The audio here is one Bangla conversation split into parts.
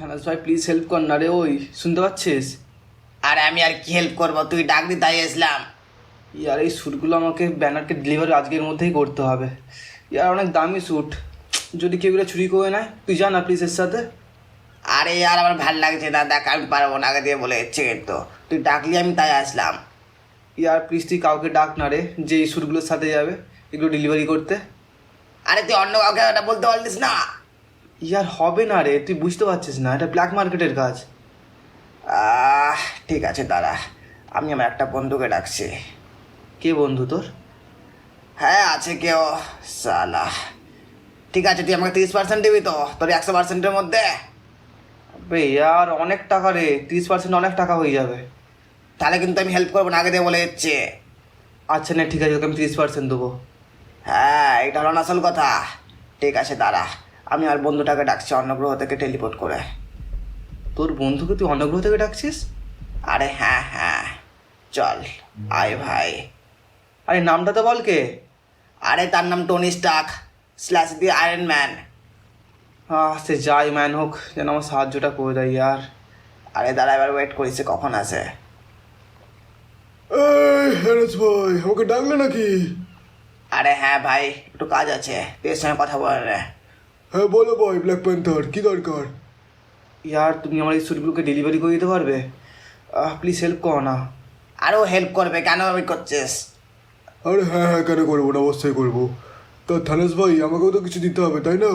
থানাস ভাই প্লিজ হেল্প কর না রে ওই শুনতে পাচ্ছিস? আরে আমি আর কি হেল্প করব? তুই ডাক দি তাই এসলাম ইয়ার এই শ্যুটগুলো আমাকে ব্যানারকে ডেলিভারি আজকের মধ্যেই করতে হবে। ইয়ার অনেক দামি শ্যুট যদি কেউ এগুলো চুরি করে নেয় তুই যা না প্লিজ এর সাথে। আরে আর আমার ভালো লাগছে না দেখ আমি পারব না আগে দিয়ে বলে এসছে কিন্তু। তুই ডাকলি আমি তাই আসলাম। ইয়ার প্লিজ তুই কাউকে ডাক না রে যে এই শ্যুটগুলোর সাথে যাবে এগুলো ডেলিভারি করতে। আরে তুই অন্য কাউকে বলতে পারলিস না? ইয়ার হবে না রে তুই বুঝতে পারছিস না এটা ব্ল্যাক মার্কেটের কাজ। আহ ঠিক আছে দাঁড়া। আমি আমার একটা বন্ধুকে ডাকছি। কে বন্ধু তোর? হ্যাঁ আছে কেউ। সালা। ঠিক আছে তুই আমাকে তিরিশ পার্সেন্ট দিবি তো? তোর একশো পার্সেন্টের মধ্যে? ইয়ার অনেক টাকা রে। তিরিশ পার্সেন্ট অনেক টাকা হয়ে যাবে। তাহলে কিন্তু আমি হেল্প করব না আগে দিয়ে বলে এসছে আচ্ছা না ঠিক আছে ওকে আমি তিরিশ পার্সেন্ট দেবো। হ্যাঁ এটা হলো আসল কথা। ঠিক আছে দাঁড়া। আমি আর বন্ধুটাকে ডাকছি অন্য গ্রহ থেকে টেলিপোর্ট করে। তোর বন্ধুকে তুই অন্য গ্রহ থেকে ডাকছিস? আরে হ্যাঁ হ্যাঁ। চল আয় ভাই। আরে নামটা তো বল কে? আরে তার নাম Tony Stark slash the iron man. আহ সে যাই ম্যান হোক যেন আমার সাহায্যটা করে দেয় ইয়ার। আরে দাঁড়া এবার ওয়েট করিস কখন আসে। এই হ্যারেস ভাই আমাকে ডাকলে নাকি? আরে হ্যাঁ ভাই একটু কাজ আছে তুই এর সঙ্গে কথা বল রে হ্যাঁ বলো ভাই ব্ল্যাক প্যান্থার কি দরকার? ইয়ার তুমি আমার এই স্যুটগুলোকে ডেলিভারি করে দিতে পারবে? প্লিজ হেল্প করো না। আরও হেল্প করবে কেন আমি করছিস? আরে হ্যাঁ হ্যাঁ কেন করব না? অবশ্যই করব। তা থানেস ভাই আমাকেও তো কিছু দিতে হবে তাই না?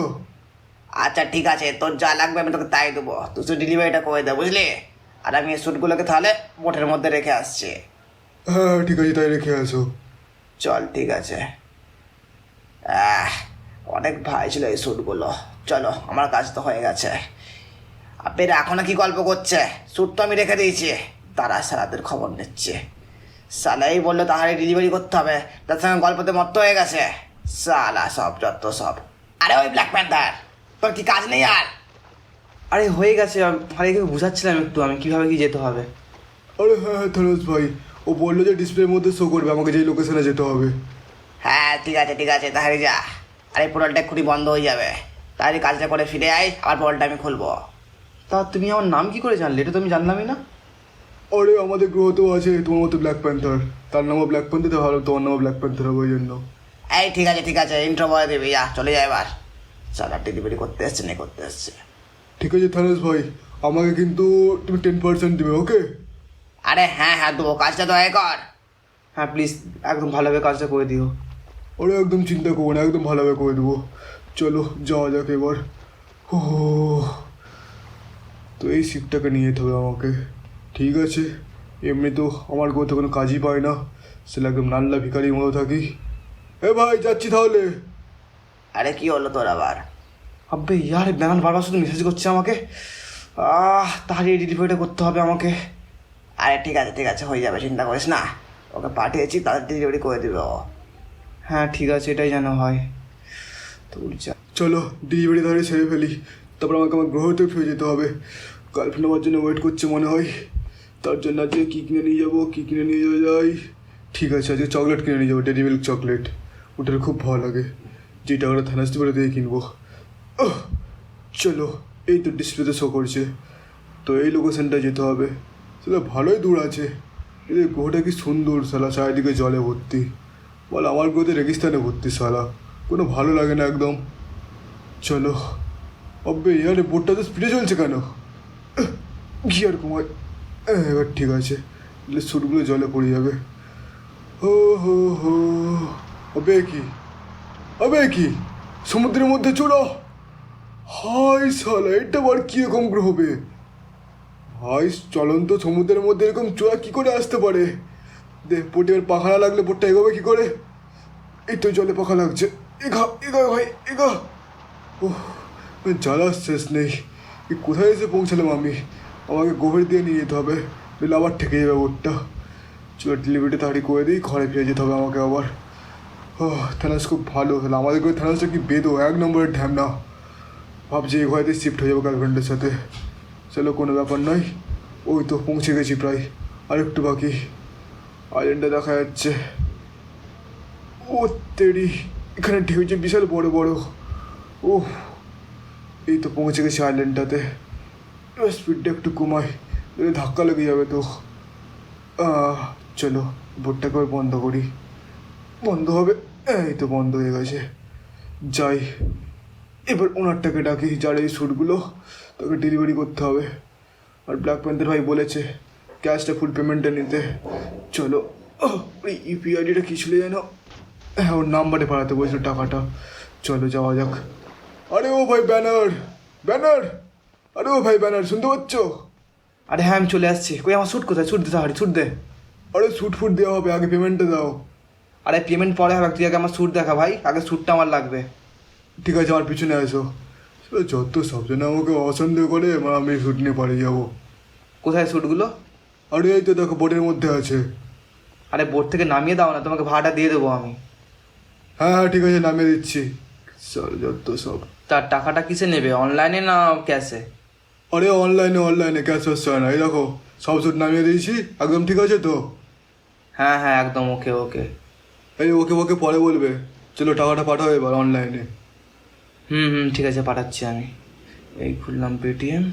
আচ্ছা ঠিক আছে। তোর যা লাগবে আমি তোকে তাই দেবো। তুই শুধু ডেলিভারিটা করে দে বুঝলি? আর আমি এই স্যুটগুলোকে তাহলে বোটের মধ্যে রেখে আসছি। হ্যাঁ হ্যাঁ, ঠিক আছে তাই রেখে আসো। চল ঠিক আছে। আহ, অনেক ভাই ছিল এই স্যুটগুলো। চলো আমার কাজ তো হয়ে গেছে। আপনি এখনও কি গল্প করছে? স্যুট তো আমি রেখে দিয়েছি। তারা সারাদের খবর নিচ্ছে। সালাই বলল তাহলে ডেলিভারি করতে হবে। তার সঙ্গে গল্পতে মত্ত হয়ে গেছে। সালা সব যত সব। আরে ওই ব্ল্যাক প্যান্থার তোর কি কাজ নেই আর? আরে হয়ে গেছে। আম- আরে একে বুঝাচ্ছিলাম একটু আমি কীভাবে কি যেতে হবে? আরে হ্যাঁ হ্যাঁ থানেস ভাই ও বলল যে ডিসপ্লের মধ্যে শো করবে আমাকে যেই লোকেশনে যেতে হবে। হ্যাঁ ঠিক আছে ঠিক আছে তাহলে যা। আরে পোর্টালটা এক্ষুনি বন্ধ হয়ে যাবে। তাহলে কাজটা করে ফিরে আয় আবার পোর্টালটা আমি খুলবো। তা তুমি আমার নাম কি করে জানলে? এটা তো আমি জানলামই না। আরে আমাদের গ্রহ তো আছে তোমার মতো ব্ল্যাক প্যান্থার তার নামও ব্ল্যাক প্যান্থার তো ভালো তোমার নামও ব্ল্যাক প্যান্থার হবে ওই জন্য। এই ঠিক আছে ঠিক আছে ইন্ট্রো বলে দেবে যা চলে যায় এবার। সালা ডেলিভারি করতে এসছে না করতে এসছে। ঠিক আছে থানেস ভাই আমাকে কিন্তু তুমি টেন পার্সেন্ট দেবে ওকে আরে হ্যাঁ হ্যাঁ দেবো কাজটা তো আয় কর। হ্যাঁ প্লিজ একদম ভালোভাবে কাজটা করে দিও। ওরা একদম চিন্তা করব না একদম ভালোভাবে করে দেবো। চলো যাওয়া যাক এবার। ও তো এই শিপটাকে নিয়ে যেতে হবে আমাকে। ঠিক আছে এমনি তো আমার কোথাও কোনো কাজই পায় না। সেটা একদম নাল্লা ভিখারির মতো থাকি। এ ভাই যাচ্ছি তাহলে। আরে কি হলো তোর আবার? আব্বে ইয়ার ব্যানার বারবার শুধু মেসেজ করছে আমাকে। আহ তাহলে এই ডেলিভারিটা করতে হবে আমাকে। আরে ঠিক আছে ঠিক আছে হয়ে যাবে চিন্তা করিস না। ওকে পাঠিয়েছি তাদের ডেলিভারি করে দিবে ও। হ্যাঁ ঠিক আছে, এটাই যেন হয়। তো চলো ডেলিভারি ধরে ছেড়ে ফেলি। তারপর আমাকে আমার গ্রহতে ফিরে যেতে হবে। গার্লফ্রেন্ড আমার জন্য ওয়েট করছে মনে হয়। তার জন্য আজকে কী কিনে নিয়ে যাব, কী কিনে নিয়ে যাওয়া যায়? ঠিক আছে, আজকে চকলেট কিনে নিয়ে যাব ডেরি মিল্ক চকলেট ওটার খুব ভালো লাগে। যে টাকাটা থানাস্তি করে দিয়ে কিনবো। চলো, এই তো ডিসপ্লেতে শো করছে। তো এই লোকেশনটা যেতে হবে। সেটা ভালোই দূর আছে। এদের গ্রহটা কি সুন্দর সালা চারিদিকে জলে ভর্তি। বল, আমার গ্রহতে রেগিস্তানে ভর্তি সালা কোনো ভালো লাগে না একদম। চলো। অব্বে ইয়ারে, বোটটা তো স্পিডে চলছে কেন? গিয়ার কমায় এবার ঠিক আছে। সুটগুলো জলে পড়ে যাবে। হো হো হো। অবে কি? অবে কি? সমুদ্রের মধ্যে চড়ো। হাই সালা এটা আবার কীরকম গ্রহ বে? ভাই, চলন্ত সমুদ্রের মধ্যে এরকম চোরা কী করে আসতে পারে? দে, বোটে, এবার পাখা লাগলে বোটটা এগোবে কী করে? এই তো জলে পাখা লাগছে। এগা এগা ভাই, এগা। ও জ্বালার শেষ নেই। কোথায় এসে পৌঁছালাম আমি? আমাকে গভীর দিয়ে নিয়ে যেতে হবে। নইলে আবার ঠেকে যাবে বোটটা। চলো ডেলিভারিটা তাড়াতাড়ি করে দিই, ঘরে ফিরে যেতে হবে আমাকে আবার। ও থানাস খুব ভালো। তাহলে আমাদের করে থানাসটা কি বেদো এক নম্বরের ঢ্যামনা ভাবছি এই ঘরেতে শিফট হয়ে যাব গার্লফ্রেন্ডের সাথে। চলো, কোনো ব্যাপার নয়। ওই তো পৌঁছে গেছি প্রায়। আর একটু বাকি। আইল্যান্ডে দেখা যাচ্ছে। ও তেরি, এখানে ঢেউ যে বিশাল বড় বড়। ও এই তো পৌঁছে গেছি আইল্যান্ডটাতে স্পিডটা একটু কমাই, নইলে ধাক্কা লেগে যাবে তো। চলো বোটটাকে বন্ধ করি। বন্ধ হবে? এই তো বন্ধ হয়ে গেছে। যাই, এবার ওনারটাকে ডাকি, যার এই স্যুটগুলো তাকে ডেলিভারি করতে হবে। আর ব্ল্যাক প্যান্থার ভাই বলেছে ক্যাশটা ফুল পেমেন্টটা নিতে। চলো। ওই ইউপিআইডিটা কী ছিল যেন? হ্যাঁ ওর নাম্বারে পাঠাতে বলছিল টাকাটা। চলো যাওয়া যাক। আরে ও ভাই ব্যানার ব্যানার আরে ও ভাই ব্যানার শুনতে পাচ্ছ? আরে হ্যাঁ আমি চলে আসছি। কই আমার শ্যুট কোথায়? স্যুট দিতে হারি স্যুট দে। আরে স্যুট ফুট দেওয়া হবে আগে পেমেন্টটা দাও। আরে পেমেন্ট পরে হবে তুই আগে আমার শ্যুট দেখা ভাই। আগে স্যুটটা আমার লাগবে। ঠিক আছে আমার পিছনে আসো যত সবজনে আমাকে অসন্দেহ করে আমি শ্যুট নিয়ে পালিয়ে যাব। কোথায় স্যুটগুলো আরে এই তো দেখো বোর্ডের মধ্যে আছে। আরে বোর্ড থেকে নামিয়ে দাও না তোমাকে ভাড়াটা দিয়ে দেবো আমি। হ্যাঁ হ্যাঁ ঠিক আছে নামিয়ে দিচ্ছি। স্যার যত সব। তার টাকাটা কিসে নেবে অনলাইনে না ক্যাশে? আরে অনলাইনে অনলাইনে ক্যাশ আসছে না। এই দেখো সব স্যুট নামিয়ে দিয়েছি একদম ঠিক আছে তো? হ্যাঁ হ্যাঁ একদম ওকে ওকে। এই ওকে ওকে পরে বলবে। চলো টাকাটা পাঠাও এবার অনলাইনে। হুম হুম ঠিক আছে পাঠাচ্ছি আমি। এই খুললাম পেটিএম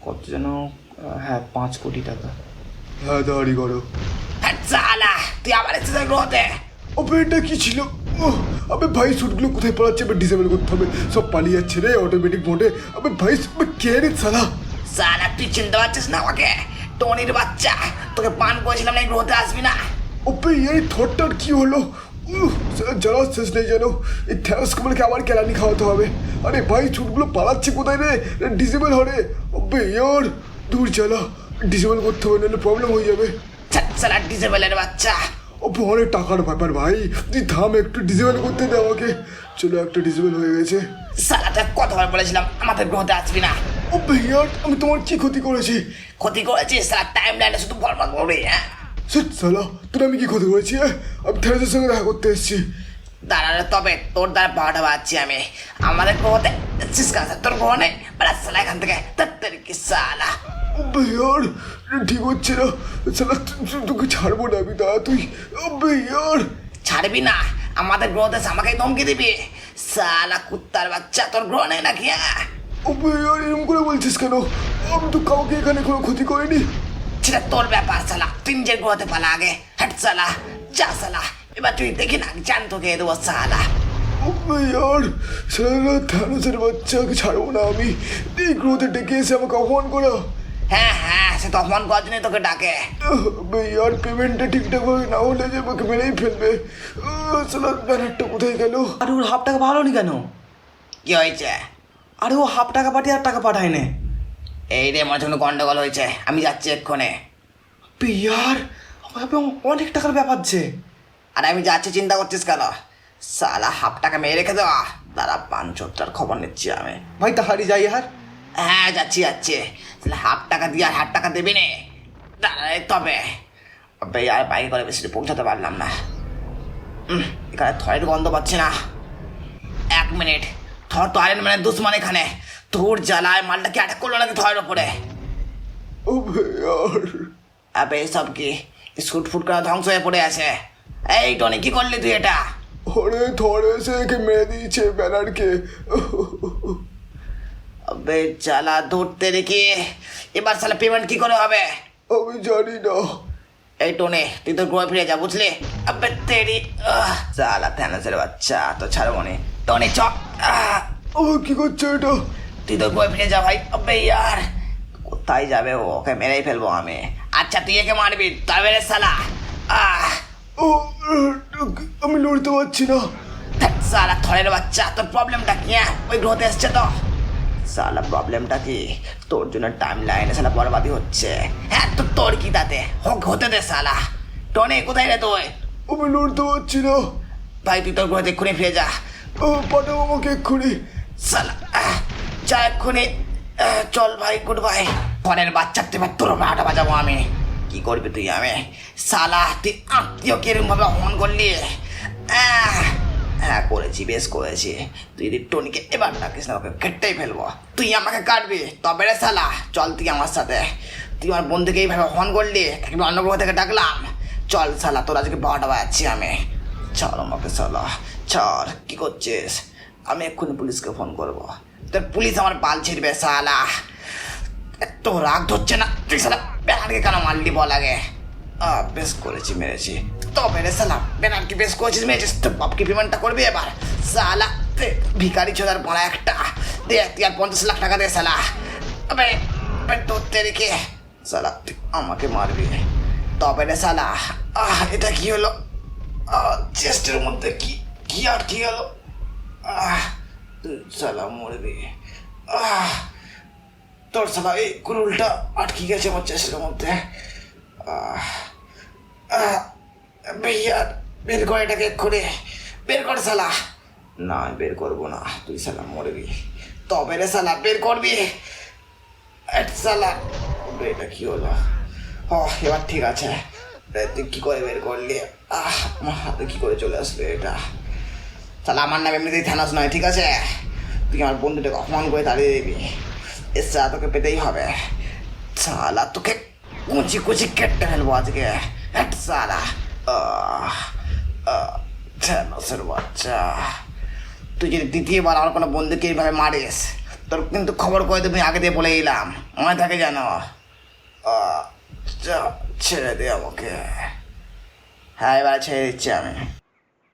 কত যেন হ্যাঁ পাঁচ কোটি টাকা। হ্যাঁ তাড়াতাড়ি করো। সালা তুই আবার এসেছিস গ্রহতে? আবে এটা কি ছিল? আবে ভাই স্যুটগুলো কোথায় পড়াচ্ছে? এবার ডিসেবল করতে হবে। সব পালিয়ে যাচ্ছে রে অটোমেটিক মোডে আবে ভাই কে রে সালা সালা তুই চিনতে পারছিস না আমাকে? টনির বাচ্চা তোকে পান করেছিলাম না গ্রহতে আসবি না? ওপে এই থটটার কি হলো? জ্বালা শেষ নেই যেন। এই থ্যারস কুমারকে আবার কেরানি খাওয়াতে হবে। আরে ভাই চুটগুলো পালাচ্ছে কোথায় রে? ডিসেবল হরে। ওপে ইয়ার দূর জ্বালা। ডিসেবল করতে হবে নাহলে প্রবলেম হয়ে যাবে। সালা ডিসেবলের বাচ্চা। ওপে অনেক টাকার ব্যাপার ভাই। তুই থাম একটু ডিসেবল করতে দে আমাকে। চলো একটা ডিসেবল হয়ে গেছে। সালা তোকে কতবার বলেছিলাম আমাদের গ্রহতে আসবি না। ওপে ইয়ার আমি তোমার কি ক্ষতি করেছি? ক্ষতি করেছিস সালা টাইম লাইনে শুধু বরবাদ করবি হ্যাঁ? সেট সালা তোর আমি কি ক্ষতি করেছি হ্যাঁ? আমি থ্যারেসের সঙ্গে দেখা করতে এসেছি। দাঁড়ালে তবে তোর দ্বারা পাওয়াটা পাচ্ছি আমি। আমাদের গ্রহতে তোর গ্রহ নেই? বেড়া সালা এখান থেকে তাড়াতাড়ি কি সালা আবে ইয়ার ঠিক হচ্ছে না। সালা তোকে ছাড়বো না আমি দাঁড়া তুই। আবে ইয়ার ছাড়বি না আমাদের গ্রহতে এসে আমাকে ধমকি দিবি। সালা কুত্তার বাচ্চা তোর গ্রহ নেই নাকি হ্যাঁ? আবে ইয়ার এরকম করে বলছিস কেন? আমি তো কাউকে এখানে কোনো ক্ষতি করিনি। সেটা তোর ব্যাপার সালা তুই নিজের গ্রহতে পালা আগে। হাট সালা যা সালা এবার তুই দেখি না জান তোকে দেবো সালা ইয়ার সালা থ্যানোসের বাচ্চাকে ছাড়বো না আমি। এই গ্রহতে ডেকে এসে আমাকে অপমান করো। হ্যাঁ হ্যাঁ সে তো অপমান করার জন্যই তোকে ডাকে। ইয়ার পেমেন্টটা ঠিকঠাক ভাবে না হলে যে আমাকে মেরেই ফেলবে। সালা ব্যানারটা কোথায় গেল? আরে ওর হাফ টাকা পাঠালো নি কেন? কি হয়েছে? আরে ও হাফ টাকা পাঠিয়ে আর টাকা পাঠায় না এই রে আমার জন্য গন্ডগোল হয়েছে। আমি যাচ্ছি এক্ষণে পিয়ার অনেক টাকার ব্যাপার যে। আর আমি যাচ্ছি চিন্তা করছিস কেন? সালা হাফ টাকা মেয়ে রেখে দেওয়া। দাঁড়া পাঁচটার খবর নিচ্ছি আমি। ভাই তাহারি যাই আর। হ্যাঁ যাচ্ছি যাচ্ছি। তাহলে হাফ টাকা দিয়ে আর হাফ টাকা দেবি নে। দাঁড়ালে তবে। আবে আর বাইকে করে বেশি পৌঁছাতে পারলাম না। এখানে থরের গন্ধ পাচ্ছি না। এক মিনিট। থর তো আরেন মানে দুশ্মন এখানে। তোর জ্বালায় মালটাকে অ্যাটাক করল নাকি থরের ওপরে? আবে সব কি? স্কুট ফুট করে ধ্বংস হয়ে পড়ে আছে। এই টনি কি করলি তুই এটা? ওরে এসে একে মেরে দিয়েছে ব্যানারকে। আবে জ্বালা ধরতে রেখে এবার সালা পেমেন্ট কি করে হবে? আমি জানি না। এই টোনে তুই তো গ্রহে ফিরে যা বুঝলি? আবে তেরি সালা থ্যানোসের বাচ্চা তো ছাড়বো নে। টনি চ আহ, ও কি করছে এটা? তুই তো গ্রহে ফিরে যা ভাই। আবে ইয়ার কোথায় যাবে ও? ওকে মেরেই ফেলব আমি। আচ্ছা তুই একে মারবি তবে সালা আহ। ও আমি লড়তে পারছি না। সালা থরের বাচ্চা তোর প্রবলেমটা কি হ্যাঁ? ওই গ্রহতে এসছে তো। সালা প্রবলেমটা কি? তোর জন্য টাইম লাইনে সালা বরবাদি হচ্ছে। হ্যাঁ তো তোর কি তাতে? হোক হতে দে সালা টনে কোথায় রে তুই? আমি লড়তে পারছি না। ভাই তুই তোর ঘরে এক্ষুনি ফিরে যা। ও পাঠাও আমাকে এক্ষুনি। সালা যা এক্ষুনি। চল ভাই গুড বাই ফোনের বাচ্চার এবার তোর বারোটা বাজাবো আমি। কি করবি তুই আমি? সালা তুই আত্মীয় কিরম ভাবে অপমান করলি? আহ, হ্যাঁ করেছি, বেশ করেছি। তুই যদি টনিকে এবার ডাকিস না ওকে কেটেই ফেলব। তুই আমাকে কাটবি, তবে রে সালা চল তুই আমার সাথে। তুই আমার বন্ধুকে এইভাবে অপমান করলি, তাকে আমি অন্য গ্রহ থেকে ডাকলাম। চল সালা তোর আজকে বারোটা বাজাচ্ছি আমি। চল আমাকে সালা চল, কি করছিস? আমি এক্ষুনি পুলিশকে ফোন করব। তোর পুলিশ আমার পাল ছিড়বে সালা এত রাগ ধরছে না, তুই সালা ব্যানারকে কেন মারলি বল আগে? বেশ করেছি, মেরেছি। তবে রে সালা ব্যানারকে বেশ করেছিস মেরেছিস তো বাপকে পেমেন্টটা করবি এবার সালা তে, ভিখারি ছোদার পড়া একটা দে তুই আর পঞ্চাশ লাখ টাকা দে সালা আবে আবে তোর তেরিকে সালা তুই আমাকে মারবি তবে রে সালা আহ এটা কি হলো চেস্টের মধ্যে কি কি আর কি হলো আহ সালা মরবি আহ তোর সালা এই কুরুলটা আটকে গেছে আমার চেস্টের মধ্যে আহ, আহ, ভাইয়া বের কর এটাকে এক্ষুনি। বের কর সালা না বের করব না। তুই সালা মরবি। তবে রে সালা বের করবি। সালা এটা কি হলো? ও এবার ঠিক আছে। তুই কি করে বের করলি? আহ আমার হাতে কি করে চলে আসলো এটা? তাহলে আমার নাম এমনিতেই থানাস নয় ঠিক আছে? তুই আমার বন্ধুটাকে অপমান করে তাড়িয়ে দিবি। এসা তোকে পেতেই হবে। সালা তোকে কুচি কুচি কেটে ফেলব আজকে। হ্যাট সালা থানোসের বাচ্চা তুই যদি দ্বিতীয়বার আমার কোনো বন্ধুকে এইভাবে মারিস তোর কিন্তু খবর করে তুমি আগে দিয়ে বলে এলাম মনে থাকে জানো ছেড়ে দে আমাকে হ্যাঁ এবার ছেড়ে দিচ্ছি আমি